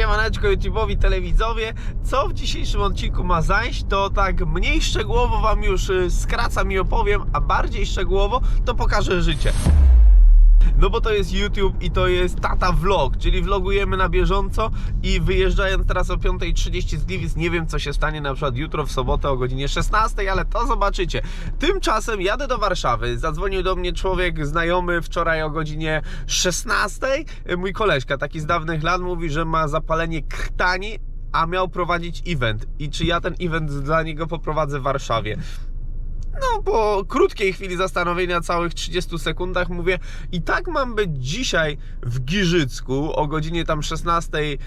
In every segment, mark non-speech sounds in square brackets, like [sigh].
Siemaneczko YouTube'owi, telewidzowie. Co w dzisiejszym odcinku ma zajść, to tak mniej szczegółowo Wam już y, skracam i opowiem, a bardziej szczegółowo to pokażę życie. No bo to jest YouTube i to jest tata vlog, czyli vlogujemy na bieżąco i wyjeżdżając teraz o 5.30 z Gliwic, nie wiem co się stanie na przykład jutro w sobotę o godzinie 16, ale to zobaczycie. Tymczasem jadę do Warszawy, zadzwonił do mnie człowiek znajomy wczoraj o godzinie 16, mój koleżka, taki z dawnych lat, mówi, że ma zapalenie krtani, a miał prowadzić event i czy ja ten event dla niego poprowadzę w Warszawie. No, po krótkiej chwili zastanowienia, całych 30 sekundach, mówię, i tak mam być dzisiaj w Giżycku o godzinie tam 16-18,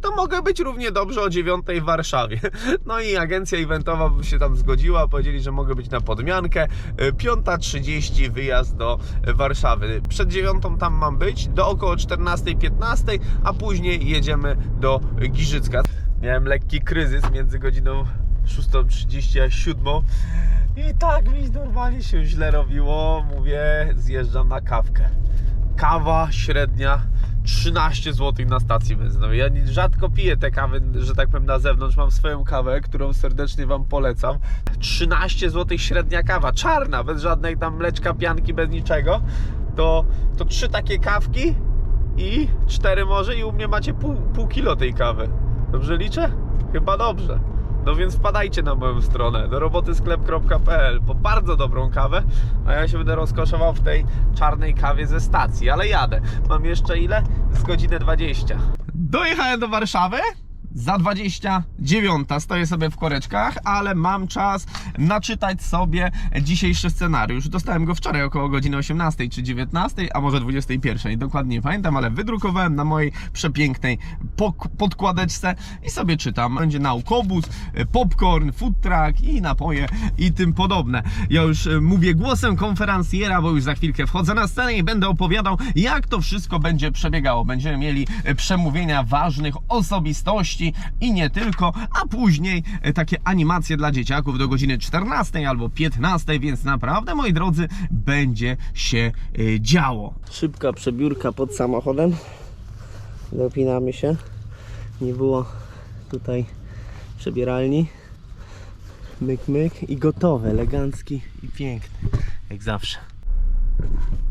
to mogę być równie dobrze o 9 w Warszawie. [laughs] No i agencja eventowa się tam zgodziła, powiedzieli, że mogę być na podmiankę. 5.30 wyjazd do Warszawy. Przed 9 tam mam być, do około 14-15, a później jedziemy do Giżycka. Miałem lekki kryzys między godziną 6.30 a 7. I tak mi normalnie się źle robiło. Mówię, zjeżdżam na kawkę. Kawa średnia 13 zł na stacji benzynowej. Ja rzadko piję te kawy, że tak powiem, na zewnątrz. Mam swoją kawę, którą serdecznie Wam polecam. 13 zł średnia kawa, czarna, bez żadnej tam mleczka, pianki, bez niczego. To, to trzy takie kawki i cztery może i u mnie macie pół, pół kilo tej kawy. Dobrze liczę? Chyba dobrze. No więc wpadajcie na moją stronę do robotysklep.pl po bardzo dobrą kawę, a ja się będę rozkoszował w tej czarnej kawie ze stacji, ale jadę. Mam jeszcze ile? Z godzinę 20. Dojechałem do Warszawy. Za 29 stoję sobie w koreczkach, ale mam czas naczytać sobie dzisiejszy scenariusz. Dostałem go wczoraj około godziny 18 czy 19, a może 21, dokładnie nie pamiętam, ale wydrukowałem na mojej przepięknej podkładeczce i sobie czytam. Będzie naukobus, popcorn, food truck i napoje i tym podobne. Ja już e, mówię głosem konferencjera, bo już za chwilkę wchodzę na scenę i będę opowiadał, jak to wszystko będzie przebiegało. Będziemy mieli e, przemówienia ważnych osobistości i nie tylko, a później e, takie animacje dla dzieciaków do godziny 14 albo 15, więc naprawdę, moi drodzy, będzie się e, działo. Szybka przebiórka pod samochodem. Dopinamy się. Nie było tutaj przebieralni. Myk, myk i gotowe, elegancki i piękny, jak zawsze.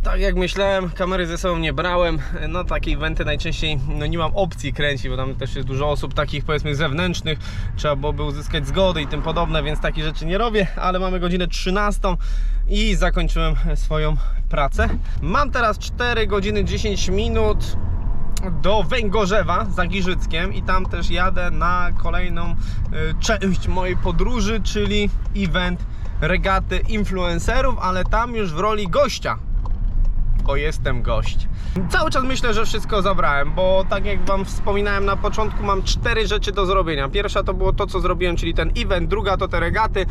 Tak jak myślałem, kamery ze sobą nie brałem. No takie eventy najczęściej no nie mam opcji kręcić, bo tam też jest dużo osób takich powiedzmy zewnętrznych. Trzeba byłoby uzyskać zgody i tym podobne, więc takich rzeczy nie robię, ale mamy godzinę 13 i zakończyłem swoją pracę. Mam teraz 4 godziny 10 minut do Węgorzewa za Giżyckiem i tam też jadę na kolejną y, część mojej podróży, czyli event regaty influencerów, ale tam już w roli gościa bo jestem gość. Cały czas myślę, że wszystko zabrałem, bo tak jak Wam wspominałem na początku, mam cztery rzeczy do zrobienia. Pierwsza to było to, co zrobiłem, czyli ten event, druga to te regaty,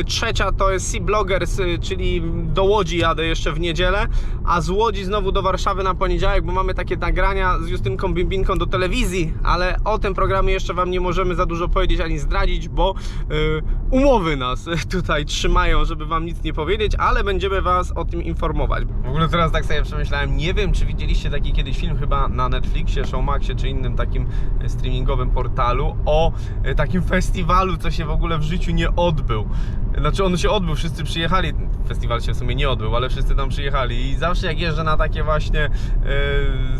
y, trzecia to jest Sea Bloggers, y, czyli do Łodzi jadę jeszcze w niedzielę, a z Łodzi znowu do Warszawy na poniedziałek, bo mamy takie nagrania z Justynką Bimbinką do telewizji, ale o tym programie jeszcze Wam nie możemy za dużo powiedzieć ani zdradzić, bo y, umowy nas [laughs] tutaj trzymają, żeby Wam nic nie powiedzieć, ale będziemy Was o tym informować. W ogóle teraz tak sobie przemyślałem, nie wiem czy widzieliście taki kiedyś film chyba na Netflixie, Showmaxie czy innym takim e, streamingowym portalu o e, takim festiwalu, co się w ogóle w życiu nie odbył. Znaczy on się odbył, wszyscy przyjechali, festiwal się w sumie nie odbył, ale wszyscy tam przyjechali i zawsze jak jeżdżę na takie właśnie e,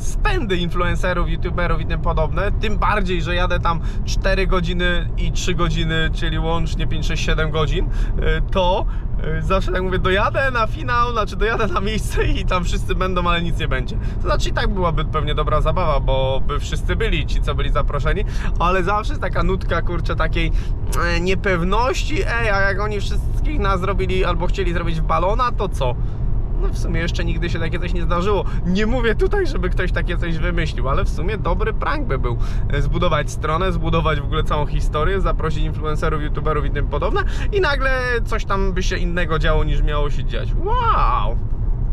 spędy influencerów, youtuberów i tym podobne, tym bardziej, że jadę tam 4 godziny i 3 godziny, czyli łącznie 5, 6, 7 godzin, e, to e, zawsze tak mówię, dojadę na finał, znaczy dojadę na miejsce i tam wszyscy będą, ale nic nie będzie. To znaczy i tak byłaby pewnie dobra zabawa, bo by wszyscy byli, ci co byli zaproszeni, ale zawsze jest taka nutka, kurczę, takiej niepewności, ej, a jak oni wszystkich nas zrobili albo chcieli zrobić w balona, to co? No w sumie jeszcze nigdy się takie coś nie zdarzyło. Nie mówię tutaj, żeby ktoś takie coś wymyślił, ale w sumie dobry prank by był. E, Zbudować stronę, zbudować w ogóle całą historię, zaprosić influencerów, youtuberów i tym podobne i nagle coś tam by się innego działo niż miało się dziać. Wow!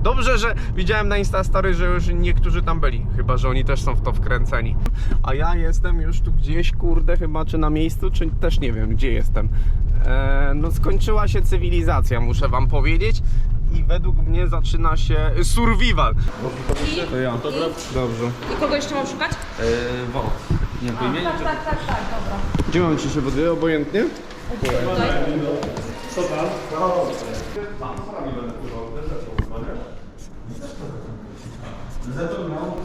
Dobrze, że widziałem na Instastory, że już niektórzy tam byli, chyba że oni też są w to wkręceni. A ja jestem już tu gdzieś, kurde, chyba czy na miejscu, czy też nie wiem, gdzie jestem. E, no skończyła się cywilizacja, muszę wam powiedzieć. I według mnie zaczyna się survival. To ja. Dobrze. I kogo jeszcze mam szukać? Wo. Nie, imieniu? Tak, tak, tak, dobra. Gdzie mam ci się wody? Obojętnie?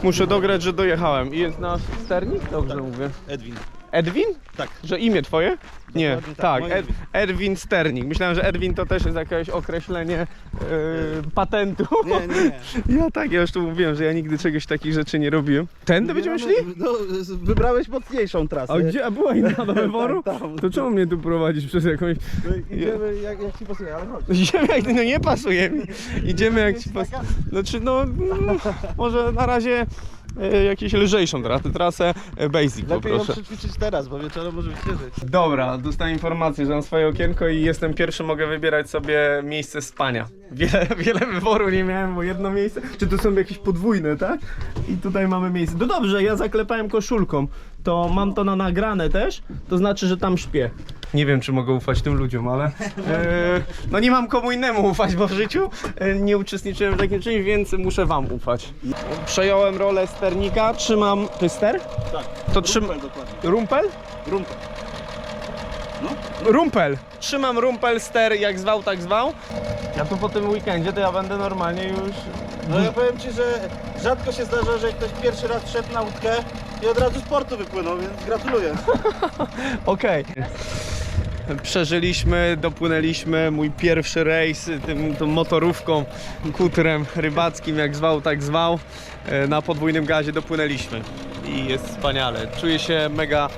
Muszę dograć, że dojechałem. I jest nasz sternik? Dobrze mówię. Edwin. Edwin? Tak. Że imię twoje? Nie, Dokładnie tak, tak, moje Ed, Edwin Sternik. Myślałem, że Edwin to też jest jakieś określenie yy, patentu. Nie, nie, nie. [laughs] Ja tak, ja już tu mówiłem, że ja nigdy czegoś takich rzeczy nie robiłem. Tędy będziemy szli? No, z- wybrałeś mocniejszą trasę. A gdzie? A była inna do [laughs] wyboru? Tak, tam. To czemu mnie tu prowadzisz przez jakąś... No, idziemy jak, jak ci pasuje, ale chodź. [laughs] Idziemy jak... No nie pasuje mi. Idziemy jak ci pas... Znaczy no... mm, Może na razie e, jakąś lżejszą trasę, trasę e, basic Lepiej ją poproszę. przećwiczyć teraz, bo wieczorem może być ciężej. Dobra, dostałem informację, że mam swoje okienko i jestem pierwszy, mogę wybierać sobie miejsce spania. Wiele, [laughs] wiele wyboru nie miałem, bo jedno miejsce. Czy to są jakieś podwójne, tak? I tutaj mamy miejsce. No dobrze, ja zaklepałem koszulką. To mam to na nagrane też, to znaczy, że tam śpię. Nie wiem, czy mogę ufać tym ludziom, ale. E, no nie mam komu innemu ufać, bo w życiu e, nie uczestniczyłem w takim czymś, więc muszę wam ufać. Przejąłem rolę sternika, trzymam. To jest ster? Tak. To trzym... Rumpel dokładnie. Rumpel? Rumpel. Rumpel. Trzymam rumpel ster, jak zwał, tak zwał. Ja tu po tym weekendzie to ja będę normalnie już. No ja powiem ci, że rzadko się zdarza, że ktoś pierwszy raz wszedł na łódkę i od razu z portu wypłynął, więc gratuluję. [laughs] Okej. Przeżyliśmy, dopłynęliśmy mój pierwszy rejs tym, tą motorówką, kutrem rybackim, jak zwał, tak zwał. E, Na podwójnym gazie dopłynęliśmy i jest wspaniale. Czuję się mega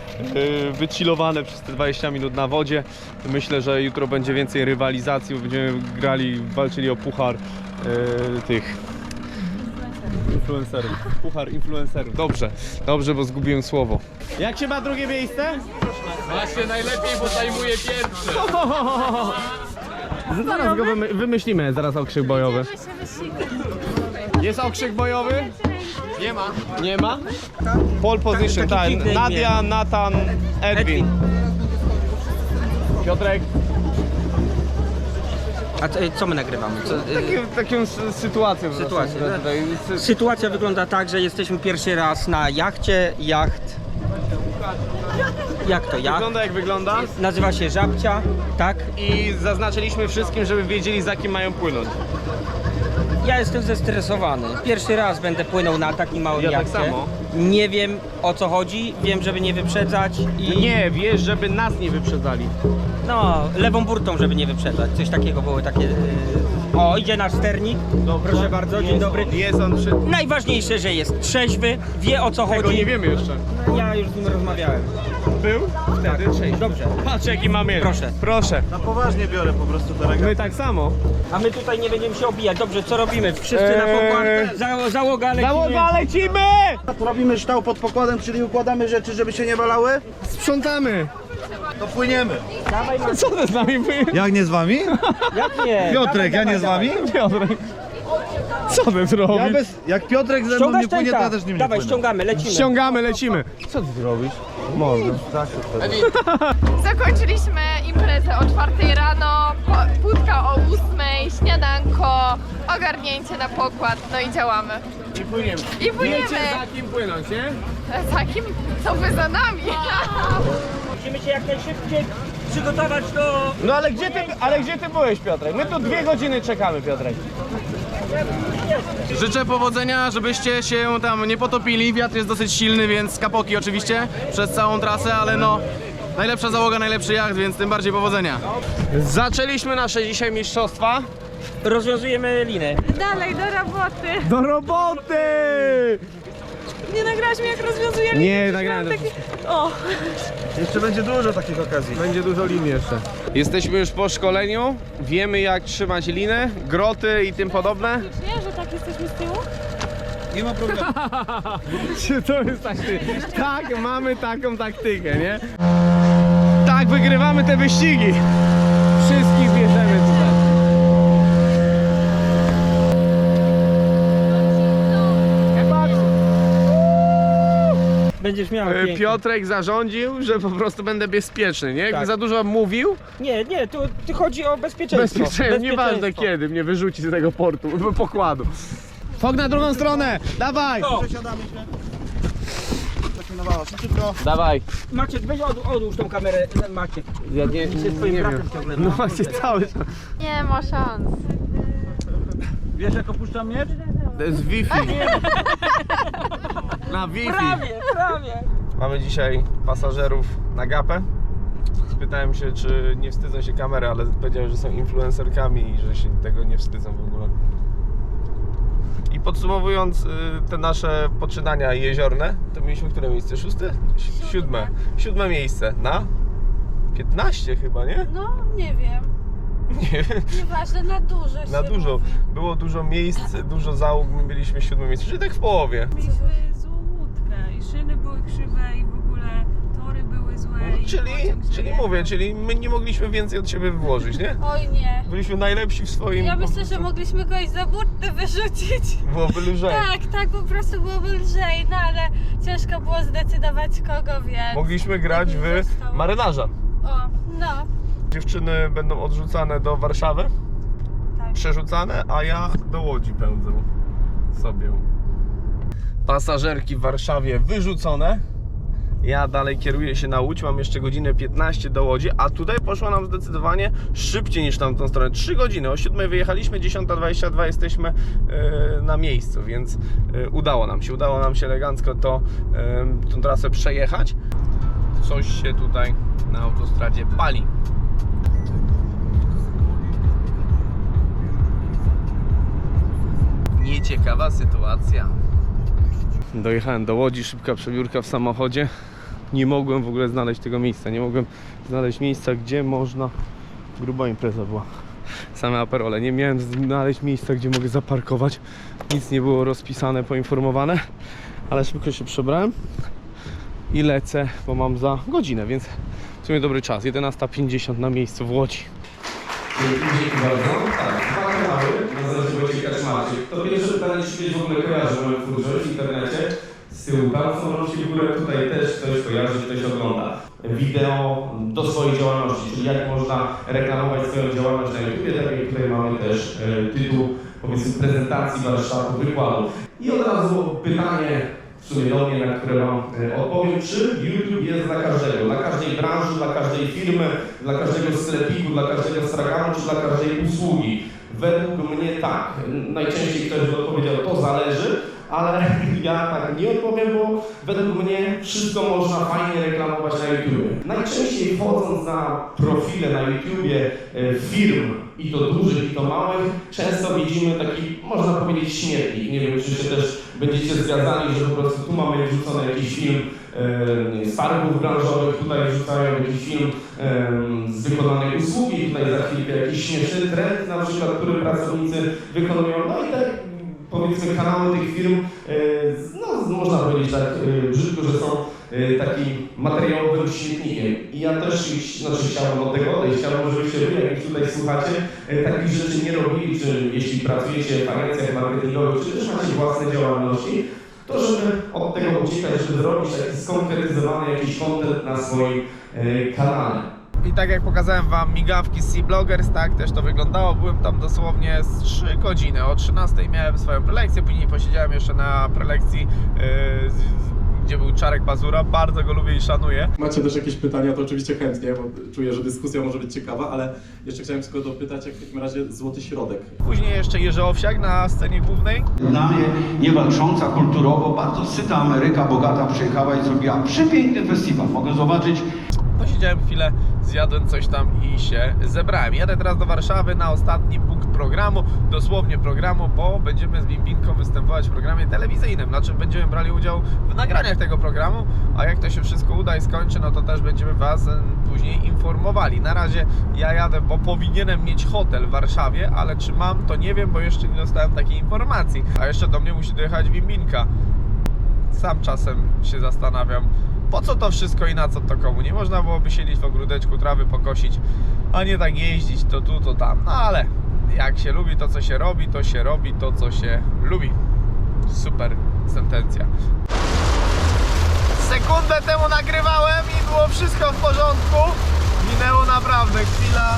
e, przez te 20 minut na wodzie. Myślę, że jutro będzie więcej rywalizacji, bo będziemy grali, walczyli o puchar e, tych influencerów. Puchar influencerów. Dobrze, dobrze, bo zgubiłem słowo. Jak się ma drugie miejsce? Właśnie najlepiej, bo zajmuje pierwszy. Zaraz go wymy- wymyślimy, zaraz okrzyk bojowy. Jest okrzyk bojowy? Nie ma. Nie ma? Pole position, tak. Nadia, Nathan, Edwin. Piotrek, A co, co my nagrywamy? Co, y, takie, taką s- sytuację. po prostu Sytuację, tak? tutaj. Sy- sytuacja wygląda tak, że jesteśmy pierwszy raz na jachcie. Jacht. Jak to jacht? Wygląda jak wygląda Nazywa się Żabcia, tak? i zaznaczyliśmy wszystkim, żeby wiedzieli za kim mają płynąć. Ja jestem zestresowany. Pierwszy raz będę płynął na takim małym Ja tak jachcie. samo. Nie wiem o co chodzi, wiem, żeby nie wyprzedzać i Nie, wiesz, żeby nas nie wyprzedzali. no, lewą burtą, żeby nie wyprzedzać. Coś takiego były takie... y, O, idzie nasz sternik. Proszę bardzo, dzień Jest dobry. on, Jest on przy... Najważniejsze, że jest trzeźwy, wie o co Tego chodzi. nie wiemy jeszcze. Ja już z nim rozmawiałem. Był? Wtedy trzeźwy. Dobrze. Patrz jaki mamy. Proszę. Proszę. Na poważnie biorę po prostu regaty. My tak samo. A my tutaj nie będziemy się obijać. Dobrze, co robimy? Wszyscy na Eee. pokład. Za, załoga lecimy. Załoga, lecimy! Robimy ształ pod pokładem, czyli układamy rzeczy, żeby się nie walały. Sprzątamy. To płyniemy. Co ty z nami powie- Jak nie z wami? Jak nie? Piotrek, ja Dawaj, nie z dawaj, wami? Piotrek? Co ty zrobisz? Ja bez, jak Piotrek ze mną nie płynie, to ja też nim nie Dawaj, płynę. ściągamy, lecimy. Ściągamy, lecimy. Co ty zrobisz? Może. Zakończyliśmy imprezę o 4 rano, ogarnięcie na pokład, no i działamy. I płyniemy. I płyniemy. Wiecie za kim płynąć, nie? Za kim? Co wy za nami? [laughs] Musimy się jak najszybciej przygotować do... No ale gdzie ty, ale gdzie ty byłeś, Piotrek? My tu dwie godziny czekamy, Piotrek. Życzę powodzenia, żebyście się tam nie potopili. Wiatr jest dosyć silny, więc kapoki oczywiście przez całą trasę, ale no najlepsza załoga, najlepszy jacht, więc tym bardziej powodzenia. Zaczęliśmy nasze dzisiaj mistrzostwa. Rozwiązujemy linę. Dalej, do roboty. Do roboty! Nie nagrałaś mi jak rozwiązuję Nie, nagrałem to O, Jeszcze będzie dużo takich okazji. Będzie dużo lin jeszcze. Jesteśmy już po szkoleniu, wiemy jak trzymać linę, groty i tym podobne. nie, że tak jesteśmy z tyłu? Nie ma problemu. [laughs] To jest taktyka. Tak, mamy taką taktykę, nie? Tak, wygrywamy te wyścigi. Wszystkich bierzemy Będziesz miał E, pięknie. Piotrek zarządził, że po prostu będę bezpieczny, nie? Jakby Tak. za dużo mówił, Nie, nie, tu, tu chodzi o bezpieczeństwo. bezpieczeństwo, nieważne kiedy, mnie wyrzuci z tego portu, [laughs] pokładu. Fok na drugą stronę, dawaj! O, pilnowała. Szybciutko. Dawaj. Maciek, weź od, odłóż tą kamerę, Maciek. Ja nie, Się swoim bratem ciągle. No właśnie cały czas. Nie ma szans. Wiesz jak opuszczam miecz? To jest Wi-Fi. [laughs] Na Wi-Fi. Prawie, prawie. Mamy dzisiaj pasażerów na gapę. Spytałem się, czy nie wstydzą się kamery, ale powiedział, że są influencerkami i że się tego nie wstydzą w ogóle. I podsumowując y, te nasze poczynania jeziorne, to mieliśmy które miejsce? Szóste? Si- Siódme. Siódme miejsce na 15 chyba, nie? No, nie wiem. Nie. Nieważne, na dużo Na się dużo. mówi. Było dużo miejsc, dużo załóg, my byliśmy siódme miejsce, czyli tak w połowie. Mieliśmy i szyny były krzywe i w ogóle tory były złe i Czyli, pociąg źle czyli jechał. mówię, czyli my nie mogliśmy więcej od siebie włożyć, nie? [laughs] Oj nie. Byliśmy najlepsi w swoim... Ja myślę, że mogliśmy kogoś za burtę wyrzucić. Byłoby lżej. Tak, tak, po prostu byłoby lżej, no ale ciężko było zdecydować kogo, więc... Mogliśmy grać w zostało. marynarza. O, no, Dziewczyny będą odrzucane do Warszawy, tak. przerzucane, a ja do Łodzi pędzę sobie. Pasażerki w Warszawie wyrzucone. Ja dalej kieruję się na Łódź, mam jeszcze godzinę 15 do Łodzi, a tutaj poszło nam zdecydowanie szybciej niż tamtą stronę. 3 godziny, o 7 wyjechaliśmy, 10.22 jesteśmy e, na miejscu, więc e, udało nam się, udało nam się elegancko to, e, tą trasę przejechać. Coś się tutaj na autostradzie pali. Nieciekawa sytuacja. Dojechałem do Łodzi, szybka przebiórka w samochodzie. Nie mogłem w ogóle znaleźć tego miejsca. Nie mogłem znaleźć miejsca, gdzie można. Gruba impreza była. Same aperole. Nie miałem znaleźć miejsca, gdzie mogę zaparkować. Nic nie było rozpisane, poinformowane. Ale szybko się przebrałem i lecę, bo mam za godzinę, więc w sumie dobry czas. 11.50 na miejscu w Łodzi. Dzięki bardzo. Tak, dwa kanały, nazywa się Wojciech Kaczmarczyk. To pierwsze pytanie, czy kiedyś w ogóle kojarzy moją twórczość w internecie. Z tyłu są rączki w górę, tutaj też ktoś kojarzy, ktoś ogląda. Wideo do swojej działalności, czyli jak można reklamować swoją działalność na YouTube. Tak jak tutaj mamy też e, tytuł, powiedzmy, prezentacji warsztatu, wykładu. I od razu pytanie sumie na które Wam e, odpowiem, czy YouTube jest dla każdego, dla każdej branży, dla każdej firmy, dla każdego sklepiku, dla każdego straganu, czy dla każdej usługi. Według mnie tak. Najczęściej ktoś by odpowiedział, to zależy, ale [laughs] ja tak nie odpowiem, bo według mnie wszystko można fajnie reklamować na YouTube. Najczęściej wchodząc na profile na YouTubie e, firm, i to dużych, i to małych, często widzimy taki, można powiedzieć, śmietnik. Nie wiem, czy się też będziecie zgadzali, że po prostu tu mamy wrzucony jakiś film z targów branżowych, tutaj wrzucają jakiś film z wykonanej usługi, tutaj za chwilkę jakiś śmieszny trend, na przykład, który pracownicy wykonują. No i tak powiedzmy kanały tych firm, e, no można powiedzieć tak e, brzydko, że są e, takim materiałowym śmietnikiem. I ja też znaczy chciałbym od tego odejść, chciałbym, żebyście wy, jak tutaj słuchacie, takich rzeczy nie robili, czy jeśli pracujecie w agencjach marketingowych, czy też macie własne działalności, to żeby od tego uciekać, żeby zrobić taki skonkretyzowany jakiś content na swoim e, kanale. I tak jak pokazałem Wam migawki z Bloggers, tak też to wyglądało. Byłem tam dosłownie z 3 godziny. O 13 miałem swoją prelekcję, później posiedziałem jeszcze na prelekcji, yy, z, gdzie był Czarek Bazura. Bardzo go lubię i szanuję. Macie też jakieś pytania, to oczywiście chętnie, bo czuję, że dyskusja może być ciekawa, ale jeszcze chciałem tylko dopytać, jak w takim razie złoty środek. Później jeszcze Jerzy Owsiak na scenie głównej. Dla mnie niewalcząca kulturowo, bardzo syta Ameryka, bogata, przyjechała i zrobiła przepiękny festiwal. Mogę zobaczyć Posiedziałem chwilę, zjadłem coś tam i się zebrałem. Jadę teraz do Warszawy na ostatni punkt programu, dosłownie programu, bo będziemy z Bimbinką występować w programie telewizyjnym, znaczy będziemy brali udział w nagraniach tego programu, a jak to się wszystko uda i skończy, no to też będziemy Was później informowali. Na razie ja jadę, bo powinienem mieć hotel w Warszawie, ale czy mam, to nie wiem, bo jeszcze nie dostałem takiej informacji. A jeszcze do mnie musi dojechać Bimbinka sam czasem się zastanawiam, po co to wszystko i na co to komu. Nie można byłoby siedzieć w ogródeczku, trawy pokosić, a nie tak jeździć to tu, to tam. No ale jak się lubi to, co się robi, to się robi to, co się lubi. Super sentencja. Sekundę temu nagrywałem i było wszystko w porządku. Minęło naprawdę chwila.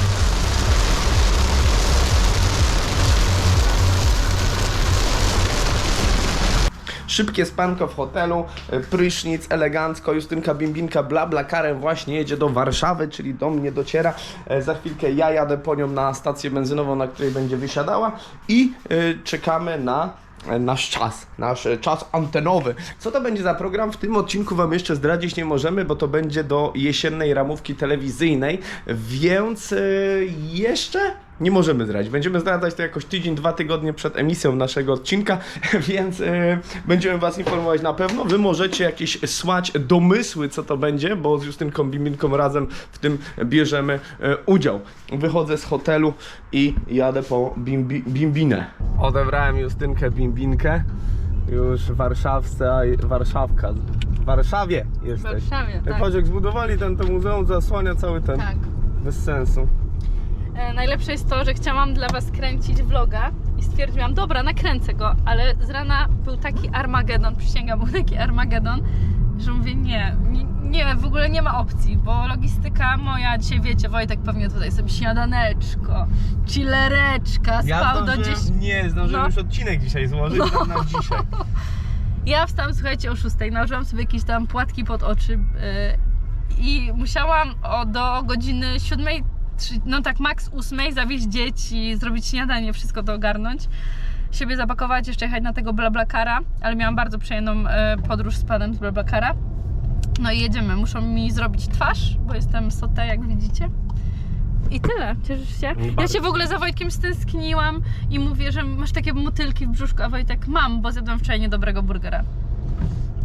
Szybkie spanko w hotelu, e, prysznic, elegancko, Justynka Bimbinka bla bla karem właśnie jedzie do Warszawy, czyli do mnie dociera. E, Za chwilkę ja jadę po nią na stację benzynową, na której będzie wysiadała i e, czekamy na nasz czas, nasz czas antenowy. Co to będzie za program? W tym odcinku Wam jeszcze zdradzić nie możemy, bo to będzie do jesiennej ramówki telewizyjnej, więc jeszcze nie możemy zdradzić. Będziemy zdradzać to jakoś tydzień, dwa tygodnie przed emisją naszego odcinka, [laughs] więc e, będziemy Was informować na pewno. Wy możecie jakieś słać domysły, co to będzie, bo z Justynką Bimbinką razem w tym bierzemy e, udział. Wychodzę z hotelu i jadę po bimbi, Bimbinę. Odebrałem Justynkę Bimbinkę. Już warszawska, warszawka. W Warszawie jesteś. Warszawie, tak. Patrz, jak zbudowali ten, to muzeum, zasłania cały ten. Tak. Bez sensu. E, najlepsze jest to, że chciałam dla was kręcić vloga i stwierdziłam, dobra, nakręcę go, ale z rana był taki Armagedon, przysięgam, [laughs] był taki Armagedon, że mówię, nie, nie, w ogóle nie ma opcji, bo logistyka moja, dzisiaj wiecie, Wojtek pewnie tutaj sobie śniadaneczko, chillereczka, spał do 10... Nie, zdążyłem No. już odcinek dzisiaj złożyć no. na dzisiaj. [laughs] Ja wstałam, słuchajcie, o 6, nałożyłam sobie jakieś tam płatki pod oczy yy, i musiałam o, do godziny 7, no tak max 8 zawieźć dzieci, zrobić śniadanie, wszystko to ogarnąć. Siebie zapakować, jeszcze jechać na tego Blablakara, ale miałam bardzo przyjemną e, podróż z panem z Blablakara. No i jedziemy, muszą mi zrobić twarz, bo jestem sotę, jak widzicie. I tyle, cieszysz się? Ja się w ogóle za Wojtkiem stęskniłam i mówię, że masz takie motylki w brzuszku, a Wojtek mam, bo zjadłam wczoraj niedobrego burgera.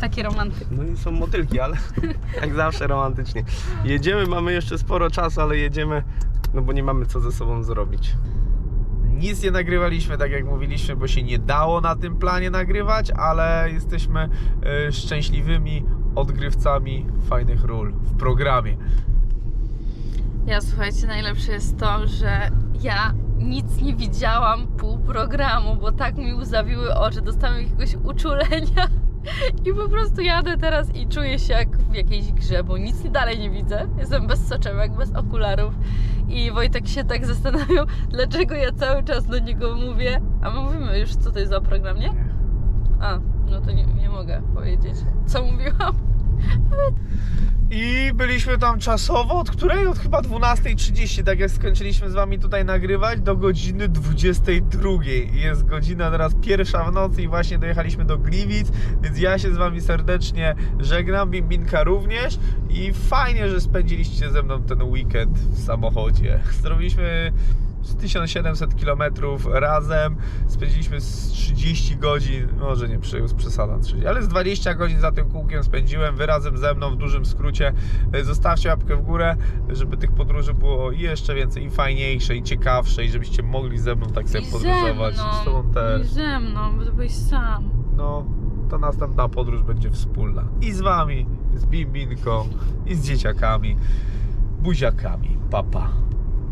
Taki romantyk. No i są motylki, ale [laughs] jak zawsze romantycznie. Jedziemy, mamy jeszcze sporo czasu, ale jedziemy, no bo nie mamy co ze sobą zrobić. Nic nie nagrywaliśmy, tak jak mówiliśmy, bo się nie dało na tym planie nagrywać, ale jesteśmy e, szczęśliwymi odgrywcami fajnych ról w programie. Ja słuchajcie, najlepsze jest to, że ja nic nie widziałam pół programu, bo tak mi łzawiły oczy, dostałam jakiegoś uczulenia i po prostu jadę teraz i czuję się jak w jakiejś grze, bo nic dalej nie widzę. Jestem bez soczemek, bez okularów i Wojtek się tak [laughs] zastanawiał, dlaczego ja cały czas do niego mówię, a my mówimy już co to jest za program, nie? A, no to nie, nie mogę powiedzieć, co mówiłam. I byliśmy tam czasowo, od której? Od chyba 12.30, tak jak skończyliśmy z wami tutaj nagrywać, do godziny 22. Jest godzina teraz pierwsza w nocy i właśnie dojechaliśmy do Gliwic, więc ja się z wami serdecznie żegnam, Bimbinka również i fajnie, że spędziliście ze mną ten weekend w samochodzie. Zrobiliśmy z 1700 km razem, spędziliśmy z 30 godzin, może nie przy, przesada 30, ale z 20 godzin za tym kółkiem spędziłem, wy razem ze mną w dużym skrócie. E, Zostawcie łapkę w górę, żeby tych podróży było jeszcze więcej i fajniejsze i ciekawsze i żebyście mogli ze mną tak sobie I podróżować. ze mną, Z tobą też. I ze mną, bo to byłeś sam. No, to następna podróż będzie wspólna. I z wami, z Bimbinką, i z dzieciakami, buziakami. Papa. Pa.